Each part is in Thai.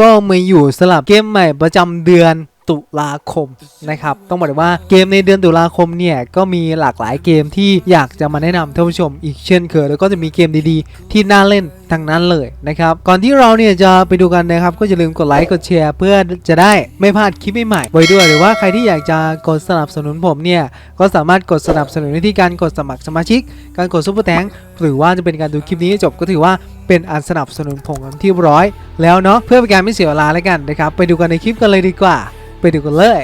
ก็มาอยู่สลับเกมใหม่ประจำเดือน ตุลาคมนะครับต้องบอกเลยว่าเกมในเดือนตุลาคมเนี่ยก็มีหลากหลายเกมที่อยากจะมาแนะนำท่านผู้ชมอีกเช่นเคยแล้วก็จะมีเกมดีๆ ที่น่าเล่นทั้งนั้นเลยนะครับก่อนที่เราเนี่ยจะไปดูกันนะครับ ก็อย่าลืมกดไลค์กดแชร์เพื่อจะได้ไม่พลาดคลิปใหม่ๆไว้ด้วยหรือว่าใครที่อยากจะกดสนับสนุนผมเนี่ยก็สามารถกดสนับสนุนได้ที่การกดสมัครสมาชิก การกดซุปเปอร์แตงหรือว่าจะเป็นการดูคลิปนี้จบก็ถือว่าเป็นอันสนับสนุนผมที่ร้อยแล้วเนาะเพื่อเป็นการไม่เสียเวลาแล้วกันนะครับไปดูกันในคลิปกันเลยดีกว่า ไปดูกันเลย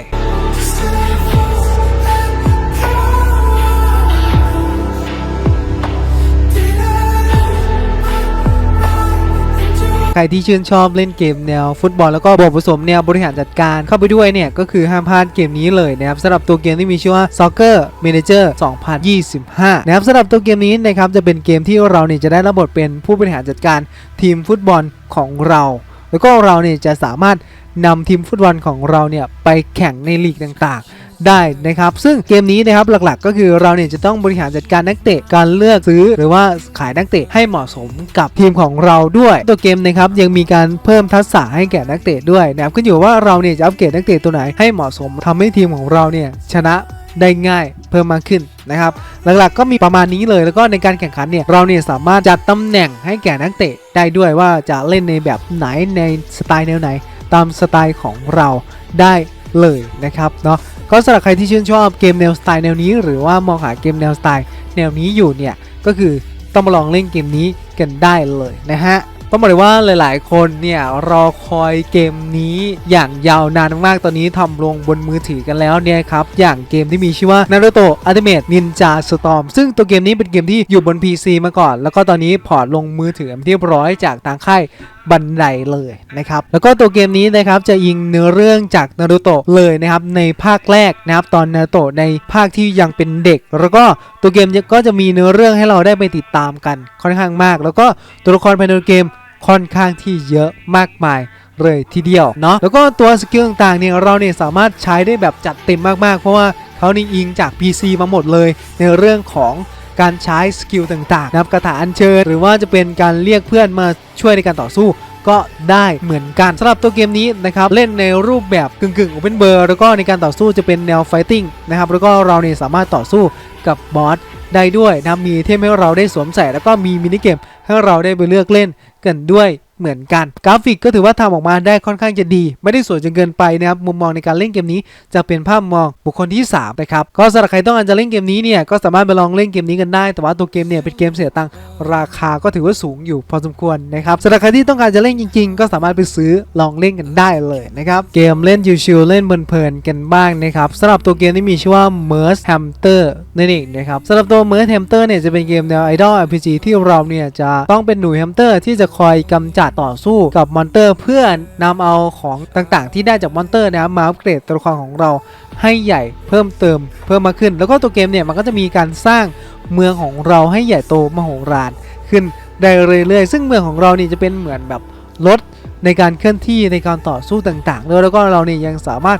ใครที่ชื่นชอบเล่นเกมแนวฟุตบอลแล้วก็บวกผสมแนวบริหารจัดการเข้าไปด้วยเนี่ย ก็คือห้ามพลาดเกมนี้เลยนะครับสำหรับตัวเกมที่มีชื่อว่า Soccer Manager 2025 นะครับสำหรับตัวเกมนี้นะครับจะเป็นเกมที่เราเนี่ยจะได้รับบทเป็นผู้บริหารจัดการทีมฟุตบอลของเรา แล้วก็เราเนี่ยจะสามารถ นำทีมฟุตบอลของเราเนี่ยไปแข่งในลีกต่างๆ ได้นะครับ ซึ่งเกมนี้นะครับหลักๆ ก็คือเราเนี่ยจะต้องบริหารจัดการนักเตะการเลือกซื้อหรือว่าขายนักเตะให้เหมาะสมกับทีมของเราด้วย ตัวเกมนะครับยังมีการเพิ่มทักษะให้แก่นักเตะด้วยนะครับขึ้นอยู่ว่าเราเนี่ยจะอัปเกรดนักเตะตัวไหนให้เหมาะสมทำให้ทีมของเราเนี่ยชนะได้ง่ายเพิ่มมากขึ้นนะครับหลักๆก็มีประมาณนี้เลยแล้วก็ในการแข่งขันเนี่ยเราเนี่ยสามารถจัดตำแหน่งให้แก่นักเตะได้ด้วยว่าจะเล่นในแบบไหนในสไตล์แนวไหน ตามสไตล์ของเราได้เลยนะครับเนาะก็สำหรับใครที่ชื่นชอบเกมแนวสไตล์แนวนี้ หรือว่ามองหาเกมแนวสไตล์แนวนี้อยู่เนี่ยก็คือต้องมาลองเล่นเกมนี้กันได้เลยนะฮะต้องบอกเลยว่าหลาย ๆ คนเนี่ยรอคอยเกมนี้อย่างยาวนานมากๆตอนนี้ทำลงบนมือถือกันแล้วเนี่ยครับ อย่างเกมที่มีชื่อว่า Naruto Ultimate Ninja Storm ซึ่งตัวเกมนี้เป็นเกมที่อยู่บน PC มาก่อน แล้วก็ตอนนี้พอร์ตลงมือถือที่เรียบร้อยจากทางค่าย บันไดเลยนะครับ แล้วก็ตัวเกมนี้นะครับจะยิงเนื้อเรื่องจากนารูโตะเลยนะครับในภาคแรกนะครับตอนนารูโตะในภาคที่ยังเป็นเด็ก แล้วก็ตัวเกมก็จะมีเนื้อเรื่องให้เราได้ไปติดตามกันค่อนข้างมาก แล้วก็ตัวละครภายในเกมค่อนข้างที่เยอะมากมายเลยทีเดียวเนาะแล้วก็ตัวสกิลต่างๆเนี่ยเราเนี่ยสามารถใช้ได้แบบจัดเต็มมากๆ เพราะว่าเขานี่อิงจาก PC มาหมดเลยในเรื่องของ การใช้สกิลต่างๆนะครับกระถาอัญเชิญ หรือว่าจะเป็นการเรียกเพื่อนมาช่วยในการต่อสู้ก็ได้เหมือนกันสำหรับตัวเกมนี้นะครับเล่นในรูปแบบกึ่งกึ่งโอเพนเบอร์แล้วก็ในการต่อสู้จะเป็นแนวไฟติ้งนะครับแล้วก็เราเนี่ยสามารถต่อสู้กับบอสได้ด้วยนะมีเทมให้เราได้สวมใส่แล้วก็มีมินิเกมให้เราได้ไปเลือกเล่นกันด้วย เหมือนกัน กราฟิกก็ถือว่าทำออกมาได้ค่อนข้างจะดี ไม่ได้สวยจนเกินไปนะครับมุมมองในการเล่นเกมนี้จะเป็นภาพมองบุคคลที่3นะครับก็สำหรับใครต้องการจะเล่นเกมนี้เนี่ยก็สามารถไปลองเล่นเกมนี้กันได้ แต่ว่าตัวเกมเนี่ยเป็นเกมเสียตังค์ราคาก็ถือว่าสูงอยู่พอสมควรนะครับสำหรับใครที่ต้องการจะเล่นจริง ๆ ก็สามารถไปซื้อลองเล่นกันได้เลยนะครับเกมเล่นชิวๆเล่นเพลินๆกันบ้างนะครับสำหรับตัวเกมที่มีชื่อว่า Merge Hamster นั่นเองนะครับสำหรับตัว Merge Hamster เนี่ยจะเป็นเกมแนว Idol RPG ที่เราเนี่ยจะต้องเป็นหนูแฮมเตอร์ที่จะคอยกำจัดต่อสู้กับมอนเตอร์เพื่อนำเอาของต่างๆ ที่ได้จากมอนเตอร์นะครับมาอัปเกรดตัวละครของเราให้ใหญ่เพิ่มเติมเพิ่มมากขึ้น แล้วก็ตัวเกมเนี่ยมันก็จะมีการสร้างเมืองของเราให้ใหญ่โตมโหฬารขึ้นได้เรื่อยๆซึ่งเมืองของเรานี่จะเป็นเหมือนแบบรถในการเคลื่อนที่ในการต่อสู้ต่างๆด้วยแล้วก็เราเนี่ยยังสามารถ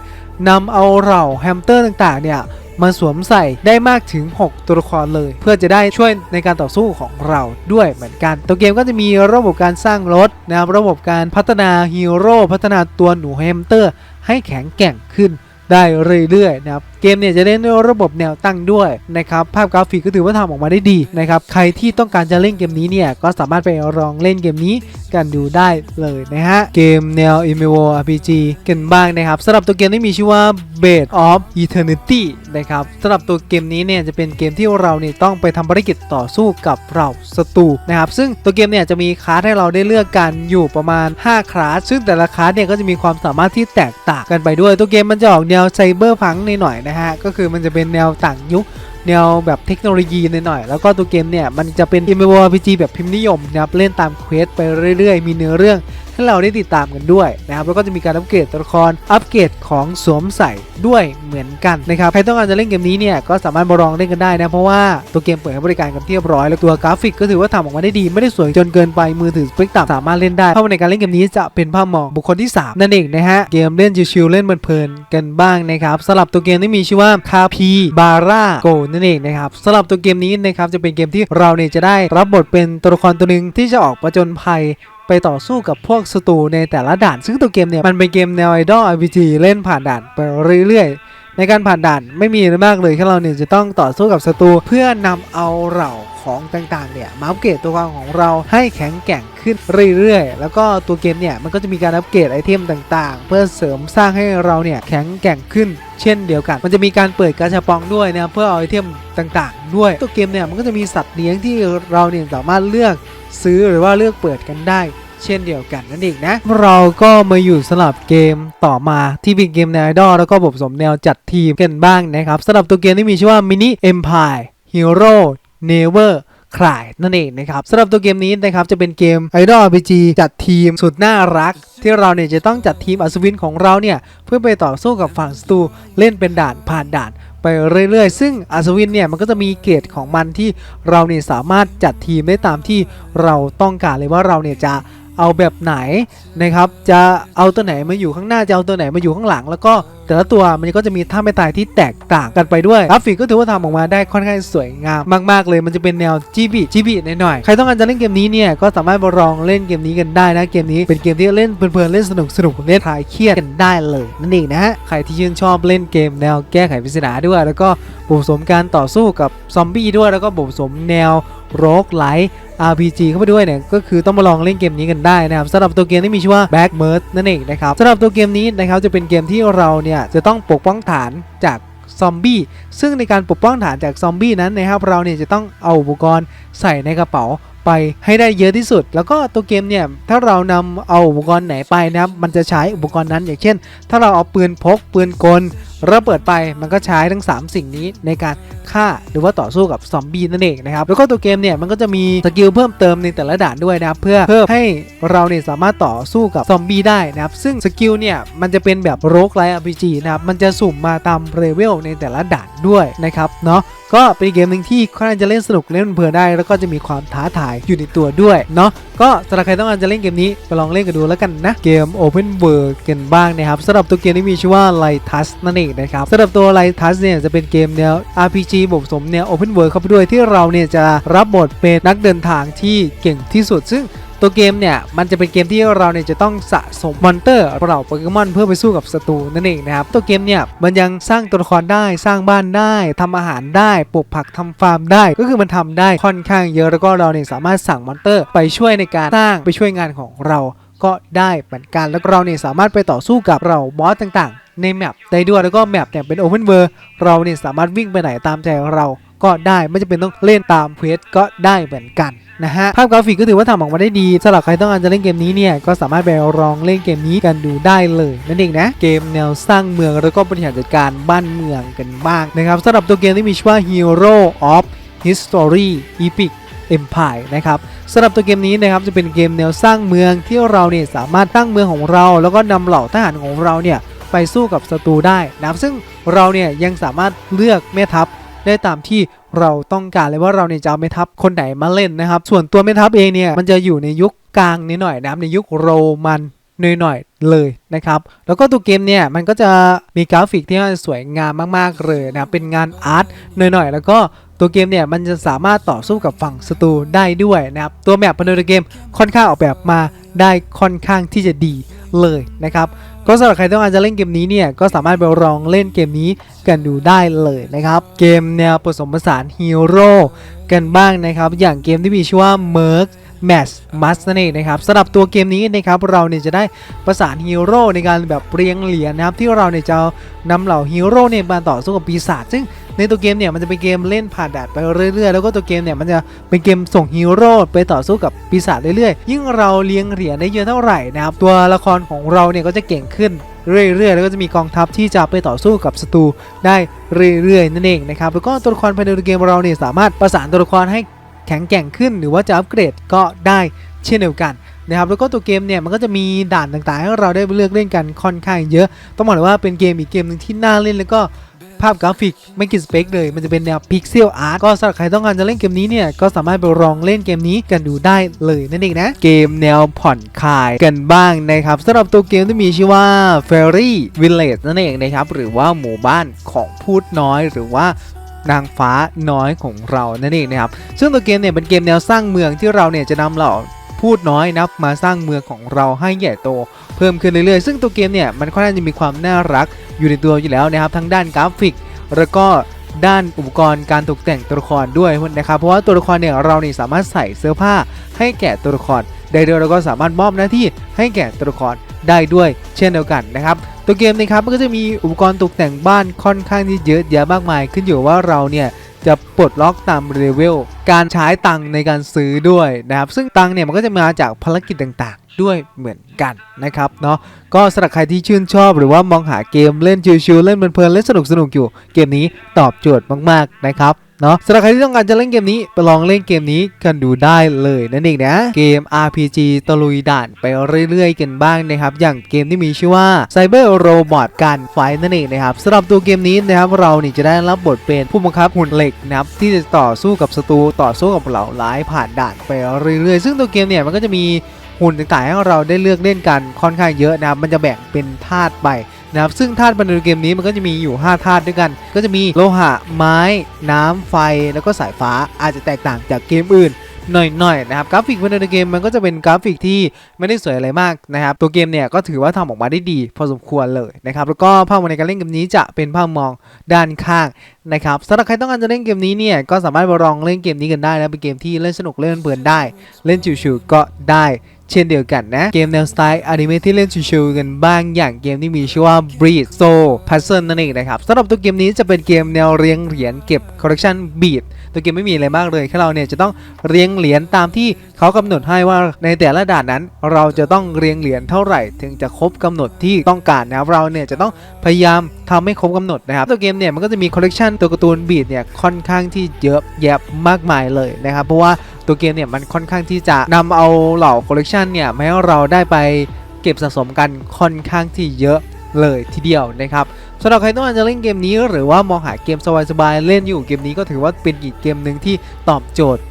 นำเอาเหล่าแฮมสเตอร์ต่างๆเนี่ย มาสวมใส่ได้มากถึง 6 ตัวละครเลย เพื่อจะได้ช่วยในการต่อสู้ของเราด้วยเหมือนกัน ตัวเกมก็จะมีระบบการสร้างรถนะครับระบบการพัฒนาฮีโร่พัฒนาตัวหนูแฮมสเตอร์ ให้แข็งแกร่งขึ้นได้เรื่อยๆนะครับ เกมเนี่ยจะเล่นด้วยระบบแนวตั้งด้วยนะครับภาพกราฟิกก็ถือว่าทำออกมาได้ดีนะครับใครที่ต้องการจะเล่นเกมนี้เนี่ยก็สามารถไปลองเล่นเกมนี้กันดูได้เลยนะฮะเกมแนว MMO RPG กันบ้างนะครับสำหรับตัวเกมที่มีชื่อว่า Bed of Eternity นะครับสำหรับตัวเกมนี้เนี่ยจะเป็นเกมที่เราเนี่ยต้องไปทำภารกิจต่อสู้กับเราศัตรูนะครับซึ่งตัวเกมเนี่ยจะมีคลาสให้เราได้เลือกกันอยู่ประมาณ 5 คลาส ซึ่งแต่ละคลาสเนี่ยก็จะมีความสามารถที่แตกต่างกันไปด้วย ตัวเกมมันจะออกแนวไซเบอร์พังในหน่อยๆนะฮะ ก็คือมันจะเป็นแนวต่างยุค แนวแบบเทคโนโลยีหน่อยๆแล้วก็ตัวเกมเนี่ย มันจะเป็น MMORPG แบบพิมพ์นิยมนะครับเล่นตามเควสไปเรื่อยๆ มีเนื้อเรื่อง ให้เราได้ติดตามกันด้วยนะครับแล้วก็จะมีการอัปเกรดตัวละครอัปเกรดของสวมใส่ด้วยเหมือนกันนะครับใครต้องการจะเล่นเกมนี้เนี่ยก็สามารถมาลองเล่นกันได้นะเพราะว่าตัวเกมเปิดให้บริการกันเรียบร้อยแล้วตัวกราฟิกก็ถือว่าทำออกมาได้ดีไม่ได้สวยจนเกินไปมือถือสเปคต่ำสามารถเล่นได้เพราะว่าในการเล่นเกมนี้จะเป็นภาพมองบุคคลที่สามนั่นเองนะฮะเกมเล่นชิวๆเล่นเพลินๆกันบ้างนะครับสำหรับตัวเกมที่มีชื่อว่าคาพีบาร่าโกนั่นเองนะครับสำหรับตัวเกมนี้นะครับจะเป็นเกมที่เราเนี่ยจะได้รับบทเป็นตัวละครตัวหนึ่งที่จะออกประจนภัย ไปต่อสู้กับพวกศัตรูในแต่ละด่าน ซึ่งตัวเกมเนี่ยมันเป็นเกมแนวไอดอล RPG เล่นผ่านด่านไปเรื่อยๆ ในการผ่านด่านไม่มีอะไรมากเลยแค่เราเนี่ยจะต้องต่อสู้กับศัตรูเพื่อนำเอาเหล่าของต่างๆเนี่ยมาอัปเกรดตัวละครของเราให้แข็งแกร่งขึ้นเรื่อยๆ แล้วก็ตัวเกมเนี่ยมันก็จะมีการอัปเกรดไอเทมต่างๆ เพื่อเสริมสร้างให้เราเนี่ยแข็งแกร่งขึ้นเช่นเดียวกัน มันจะมีการเปิดกาชาปองด้วยนะเพื่อเอาไอเทมต่างๆ ด้วยตัวเกมเนี่ยมันก็จะมีสัตว์เลี้ยงที่เราเนี่ยสามารถเลือก ซื้อหรือว่าเลือกเปิดกันได้ เช่นเดียวกันนั่นเองนะ เราก็มาอยู่สลับเกมต่อมาที่เป็นเกมแนวไอดอลแล้วก็ผสมแนวจัดทีมกันบ้างนะครับสำหรับตัวเกมที่มีชื่อว่า Mini Empire Hero Never คลายนั่นเองนะครับสำหรับตัวเกมนี้นะครับจะเป็นเกม Idol RPG จัดทีมสุดน่ารัก ที่เราเนี่ยจะต้องจัดทีมอัศวินของเราเนี่ย เพื่อไปต่อสู้กับฝั่งศัตรูเล่นเป็นด่านผ่านด่าน ไปเรื่อยๆ ซึ่งอัศวินเนี่ยมันก็จะมีเกรดของมันที่เราเนี่ยสามารถจัดทีมได้ตามที่เราต้องการเลยว่าเราเนี่ยจะ เอาแบบไหนนะครับจะเอาตัวไหนมาอยู่ข้างหน้าจะเอาตัวไหนมาอยู่ข้างหลัง แล้วก็แต่ละตัวมันก็จะมีท่าไม่ตายที่แตกต่างกันไปด้วยกราฟิกก็ถือว่าทำออกมาได้ค่อนข้างสวยงามมากๆเลย มันจะเป็นแนวจีบีจีบีหน่อยๆใครต้องการจะเล่นเกมนี้เนี่ยก็สามารถมาลองเล่นเกมนี้กันได้นะเกมนี้เป็นเกมที่เล่นเพลินๆเล่นสนุกสนุกเล่นคลายเครียดกันได้เลยนั่นเองนะฮะใครที่ชื่นชอบเล่นเกมแนวแก้ไขปริศนาด้วย แล้วก็บวกผสมการต่อสู้กับซอมบี้ด้วยแล้วก็บวกผสมแนวโรกไลท์ RPG เข้าไปด้วยเนี่ยก็คือต้องมาลองเล่นเกมนี้กันได้นะครับสำหรับตัวเกมที่มีชื่อว่า Back m e r นั่นเองนะครับสำหรับตัวเกมนี้นะครับจะเป็นเกมที่เราเนี่ยจะต้องปกป้องฐานจากซอมบี้ซึ่งในการปกป้องฐานจากซอมบี้นั้นนะครับเราเนี่ยจะต้องเอาอุปกรณ์ใส่ในกระเป๋าไปให้ได้เยอะที่สุด แล้วก็ตัวเกมเนี่ยถ้าเรานำเอาอุปกรณ์ไหนไปนะครับมันจะใช้อุปกรณ์นั้นอย่างเช่น ถ้าเราเอาปืนพกปืนกล ระเบิดไปมันก็ใช้ทั้ง 3 สิ่งนี้ในการฆ่าหรือว่าต่อสู้กับซอมบี้นั่นเองนะครับแล้วก็ตัวเกมเนี่ยมันก็จะมีสกิลเพิ่มเติมในแต่ละด่านด้วยนะครับเพื่อเพิ่มให้เราเนี่ยสามารถต่อสู้กับซอมบี้ได้นะครับซึ่งสกิลเนี่ยมันจะเป็นแบบโรกไลท์ RPG นะครับมันจะสุ่มมาตามเลเวลในแต่ละด่านด้วยนะครับเนาะก็เป็นเกมหนึ่งที่ค่อนข้างจะเล่นสนุกเล่นเพลินได้ แล้วก็จะมีความท้าทายอยู่ในตัวด้วยเนาะก็สำหรับใครต้องการจะเล่นเกมนี้ไปลองเล่นกันดูแล้วกันนะเกม Open World กันบ้างนะครับสำหรับตัวเกมที่มีชื่อว่า Lightus นั่นเองนะครับสำหรับตัว Lightus เนี่ยจะเป็นเกมแนว RPG บวกผสมแนว Open World เข้าไปด้วยที่เราเนี่ยจะรับบทเป็นนักเดินทางที่เก่งที่สุด ซึ่งตัวเกมเนี่ยมันจะเป็นเกมที่เราเนี่ยจะต้องสะสมมอนเตอร์เหล่าโปเกมอนเพื่อไปสู้กับศัตรูนั่นเองนะครับตัวเกมเนี่ยมันยังสร้างตัวละครได้สร้างบ้านได้ทำอาหารได้ปลูกผักทำฟาร์มได้ ก็คือมันทำได้ค่อนข้างเยอะแล้วก็เราเนี่ยสามารถสั่งมอนเตอร์ไปช่วยในการสร้างไปช่วยงานของเราก็ได้เหมือนกันแล้วเราเนี่ยสามารถไปต่อสู้กับเราบอสต่าง ในแมปได้ด้วยแล้วก็แมปเนี่ยเป็นโอเพนเวอร์เราเนี่ยสามารถวิ่งไปไหนตามใจเราก็ได้ไม่จำเป็นต้องเล่นตามเควสก็ได้เหมือนกันนะฮะภาพกราฟิกก็ถือว่าทำออกมาได้ดีสำหรับใครต้องการจะเล่นเกมนี้เนี่ยก็สามารถไปลองเล่นเกมนี้กันดูได้เลยนั่นเองนะเกมแนวสร้างเมืองแล้วก็บริหารจัดการบ้านเมืองกันบ้างนะครับสำหรับตัวเกมที่มีชื่อว่า Hero of History Epic Empire นะครับสำหรับตัวเกมนี้นะครับจะเป็นเกมแนวสร้างเมืองที่เราเนี่ยสามารถสร้างเมืองของเรา แล้วก็นำเหล่าทหารของเราเนี่ย ไปสู้กับศัตรูได้นะครับซึ่งเราเนี่ยยังสามารถเลือกแม่ทัพได้ตามที่เราต้องการเลยว่าเราเนี่ยจะเอาแม่ทัพคนไหนมาเล่นนะครับ ส่วนตัวแม่ทัพเองเนี่ยมันจะอยู่ในยุคกลางนิดหน่อยนะครับในยุคโรมันหน่อยๆเลยนะครับ แล้วก็ตัวเกมเนี่ยมันก็จะมีกราฟิกที่สวยงามมากๆเลยนะครับเป็นงานอาร์ตหน่อยๆแล้วก็ตัวเกมเนี่ยมันจะสามารถต่อสู้กับฝั่งศัตรูได้ด้วยนะครับตัวแมปภายในเกมค่อนข้างออกแบบมาได้ค่อนข้างที่จะดีเลยนะครับ ก็สำหรับใครต้องการจะเล่นเกมนี้เนี่ยก็สามารถไปลองเล่นเกมนี้กันดูได้เลยนะครับ เกมแนวผสมผสานฮีโร่ กันบ้างนะครับ อย่างเกมที่มีชื่อว่า Merc Match Must นั่นเองนะครับสำหรับตัวเกมนี้นะครับเราเนี่ยจะได้ประสานฮีโร่ในการแบบเรียงเหรียญนะครับที่เราเนี่ยจะนำเหล่าฮีโร่เนี่ยมาต่อสู้กับปีศาจซึ่งในตัวเกมเนี่ยมันจะเป็นเกมเล่นผ่านด่านไปเรื่อยๆ แล้วก็ตัวเกมเนี่ยมันจะเป็นเกมส่งฮีโร่ไปต่อสู้กับปีศาจเรื่อยๆ ยิ่งเราเลี้ยงเหรียญได้เยอะเท่าไหร่นะครับตัวละครของเราเนี่ยก็จะเก่งขึ้น เรื่อยๆ แล้วก็จะมีกองทัพที่จะไปต่อสู้กับศัตรูได้เรื่อยๆนั่นเองนะครับแล้วก็ตัวละครภายในเกมเราเนี่ยสามารถประสานตัวละครให้แข็งแกร่งขึ้น หรือว่าจะอัปเกรดก็ได้เช่นเดียวกันนะครับแล้วก็ตัวเกมเนี่ยมันก็จะมีด่านต่างๆ ให้เราได้เลือกเล่นกันค่อนข้างเยอะ ต้องบอกเลยว่าเป็นเกมอีกเกมหนึ่งที่น่าเล่นแล้วก็ ภาพกราฟิกไม่กินสเปคเลย มันจะเป็นแนวพิกเซลอาร์ตก็สำหรับใครต้องการจะเล่นเกมนี้เนี่ย ก็สามารถไปลองเล่นเกมนี้กันดูได้เลยนั่นเองนะ เกมแนวผ่อนคลายกันบ้างนะครับสำหรับตัวเกมที่มีชื่อว่า Fairy Village นั่นเองนะครับหรือว่าหมู่บ้านของพูดน้อยหรือว่านางฟ้าน้อยของเรานั่นเองนะครับซึ่งตัวเกมเนี่ยเป็นเกมแนวสร้างเมืองที่เราเนี่ยจะนำเหล่า พูดน้อยนับมาสร้างเมืองของเราให้ใหญ่โต เพิ่มขึ้นเรื่อยๆ ซึ่งตัวเกมเนี่ยมันค่อนข้างจะมีความน่ารักอยู่ในตัวอยู่แล้วนะครับทั้งด้านกราฟิก แล้วก็ด้านอุปกรณ์การตกแต่งตัวละครด้วยนะครับ เพราะว่าตัวละครเนี่ยเราเนี่สามารถใส่เสื้อผ้าให้แก่ตัวละครได้ด้วยแล้วก็สามารถมอบหน้าที่ให้แก่ตัวละครได้ด้วย เช่นเดียวกันนะครับ ตัวเกมนะครับมันก็จะมีอุปกรณ์ตกแต่งบ้านค่อนข้างที่เยอะแยะมากมาย ขึ้นอยู่ว่าเราเนี่ย จะปลดล็อกตามเลเวลการใช้ตังในการซื้อด้วยนะครับ ซึ่งตังเนี่ยมันก็จะมาจากภารกิจต่างๆ ด้วยเหมือนกันนะครับเนาะก็สำหรับใครที่ชื่นชอบหรือว่ามองหาเกมเล่นชิวๆเล่นเพลินๆเล่นสนุกๆอยู่ เกมนี้ตอบโจทย์มากๆนะครับ เนาะสำหรับใครที่ต้องการจะเล่นเกมนี้ไปลองเล่นเกมนี้กันดูได้เลยนั่นเองนะเกม RPG ตะลุยด่านไปเรื่อยๆ กันบ้างนะครับอย่างเกมที่มีชื่อว่า Cyber Robot การไฟนั่นเองนะครับสำหรับตัวเกมนี้นะครับเรานี่จะได้รับบทเป็นผู้บังคับหุ่นเหล็กนะครับที่จะต่อสู้กับศัตรูต่อสู้กับเหล่าร้ายผ่านด่านไปเรื่อยๆ ซึ่งตัวเกมเนี่ยมันก็จะมีหุ่นต่างๆให้เราได้เลือกเล่นกันค่อนข้างเยอะนะครับมันจะแบ่งเป็นธาตุไป นะครับซึ่งธาตุภายในเกมนี้มันก็จะมีอยู่ 5 ธาตุด้วยกัน ก็จะมีโลหะ ไม้ น้ำไฟ แล้วก็สายฟ้าอาจจะแตกต่างจากเกมอื่น หน่อยๆนะครับกราฟิกภายในเกมมันก็จะเป็นกราฟิกที่ไม่ได้สวยอะไรมากนะครับตัวเกมเนี่ยก็ถือว่าทำออกมาได้ดี พอสมควรเลยนะครับแล้วก็ภาพในการเล่นเกมนี้จะเป็นภาพมองด้านข้างนะครับสำหรับใครต้องการจะเล่นเกมนี้เนี่ยก็สามารถไปลองเล่นเกมนี้กันได้นะเป็นเกมที่เล่นสนุกเล่นเพลินได้ เล่นชิวๆก็ได้เช่นเดียวกันนะ เกมแนวสไตล์อนิเมะที่เล่นชิวๆกันบ้างอย่างเกมที่มีชื่อว่า Breed Soul Puzzle นั่นเองนะครับสำหรับตัวเกมนี้จะเป็นเกมแนวเรียงเหรียญเก็บ collection beat ตัวเกมไม่มีอะไรมากเลยแค่เราเนี่ยจะต้องเรียงเหรียญตามที่เขากำหนดให้ว่าในแต่ละด่านนั้น เราจะต้องเรียงเหรียญเท่าไหร่ ถึงจะครบกำหนดที่ต้องการนะครับเราเนี่ยจะต้องพยายามทำให้ครบกำหนดนะครับตัวเกมเนี่ยมันก็จะมีคอลเลกชันตัวการ์ตูนบีดเนี่ยค่อนข้างที่เยอะแยะมากมายเลยนะครับเพราะว่าตัวเกมเนี่ยมันค่อนข้างที่จะนำเอาเหล่าคอลเลกชันเนี่ยมาให้เราได้ไปเก็บสะสมกันค่อนข้างที่เยอะ เลยทีเดียวนะครับสำหรับใครต้องการจะเล่นเกมนี้หรือว่ามองหาเกมสบายๆเล่นอยู่เกมนี้ก็ถือว่าเป็นอีกเกมหนึ่งที่ตอบโจทย์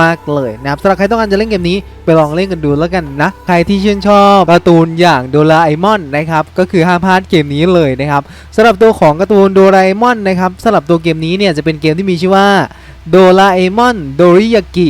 มากๆเลยนะครับสำหรับใครต้องการจะเล่นเกมนี้ไปลองเล่นกันดูแล้วกันนะใครที่ชื่นชอบการ์ตูนอย่างโดราเอมอนนะครับก็คือห้ามพลาดเกมนี้เลยนะครับสำหรับตัวของการ์ตูนโดราเอมอนนะครับสำหรับตัวเกมนี้เนี่ยจะเป็นเกมที่มีชื่อว่าโดราเอมอนโดริยากิ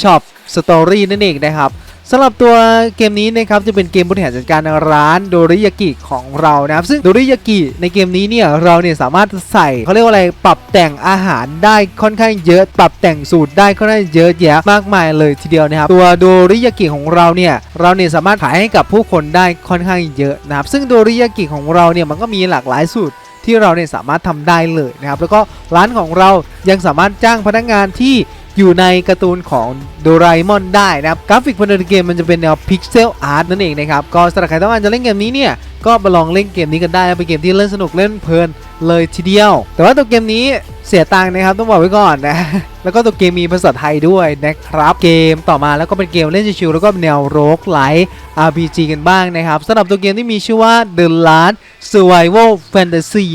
ช็อปสตอรี่นั่นเองนะครับ สำหรับตัวเกมนี้นะครับจะเป็นเกมบริหารจัดการร้านโดริยากิของเรานะครับซึ่งโดริยากิในเกมนี้เนี่ยเราเนี่ยสามารถใส่เขาเรียกว่าอะไรปรับแต่งอาหารได้ค่อนข้างเยอะ ปรับแต่งสูตรได้ค่อนข้างเยอะแยะมากมายเลยทีเดียวนะครับตัวโดริยากิของเราเนี่ยเราเนี่ยสามารถขายให้กับผู้คนได้ค่อนข้างเยอะนะครับซึ่งโดริยากิของเราเนี่ยมันก็มีหลากหลายสูตรที่เราเนี่ยสามารถทำได้เลยนะครับแล้วก็ร้านของเรายังสามารถจ้างพนักงานที่ อยู่ในการ์ตูนของโดราเอมอนได้นะครับกราฟิกภายในเกมมันจะเป็นแนวพิกเซลอาร์ตนั่นเองนะครับก็สำหรับใครต้องการจะเล่นเกมนี้เนี่ยก็มาลองเล่นเกมนี้กันได้เป็นเกมที่เล่นสนุกเล่นเพลินเลยทีเดียว แต่ว่าตัวเกมนี้เสียตังค์นะครับต้องบอกไว้ก่อนนะ แล้วก็ตัวเกมมีภาษาไทยด้วยนะครับ เกมต่อมาแล้วก็เป็นเกมเล่นชิวๆแล้วก็แนวโรกไลท์ RPG กันบ้างนะครับสำหรับตัวเกมที่มีชื่อว่า The Last Survival Fantasy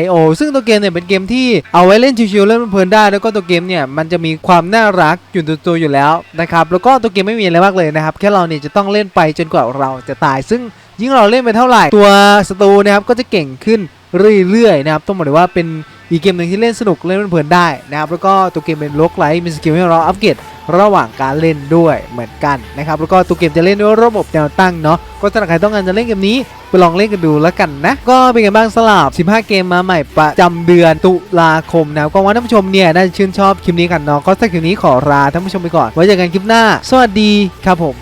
.io ซึ่งตัวเกมเนี่ยเป็นเกมที่เอาไว้เล่นชิวๆเล่นเพลินได้ แล้วก็ตัวเกมเนี่ยมันจะมีความน่ารักอยู่ตัวตัวอยู่แล้วนะครับแล้วก็ตัวเกมไม่มีอะไรมากเลยนะครับแค่เราเนี่ยจะต้องเล่นไปจนกว่าเราจะตายซึ่ง ยิ่งเราเล่นไปเท่าไหร่ ตัวศัตรูนะครับก็จะเก่งขึ้นเรื่อยๆนะครับต้องบอกเลยว่าเป็นอีกเกมหนึ่งที่เล่นสนุกเล่นเพลินได้นะครับแล้วก็ตัวเกมเป็นโลกไลท์มีสกิลให้เราอัปเกรดระหว่างการเล่นด้วยเหมือนกันนะครับแล้วก็ตัวเกมจะเล่นด้วยระบบแนวตั้งเนาะก็ถ้าใครต้องการจะเล่นเกมนี้ไปลองเล่นกันดูแล้วกันนะ ก็เป็นไงบ้างสลับ 15 เกมมาใหม่ประจำเดือนตุลาคมนะครับก็หวังว่าท่านผู้ชมเนี่ยน่าจะชื่นชอบคลิปนี้กันเนาะก็ถ้าคลิปนี้ขอลาท่านผู้ชมไปก่อนไว้เจอกันคลิปหน้า สวัสดีครับผม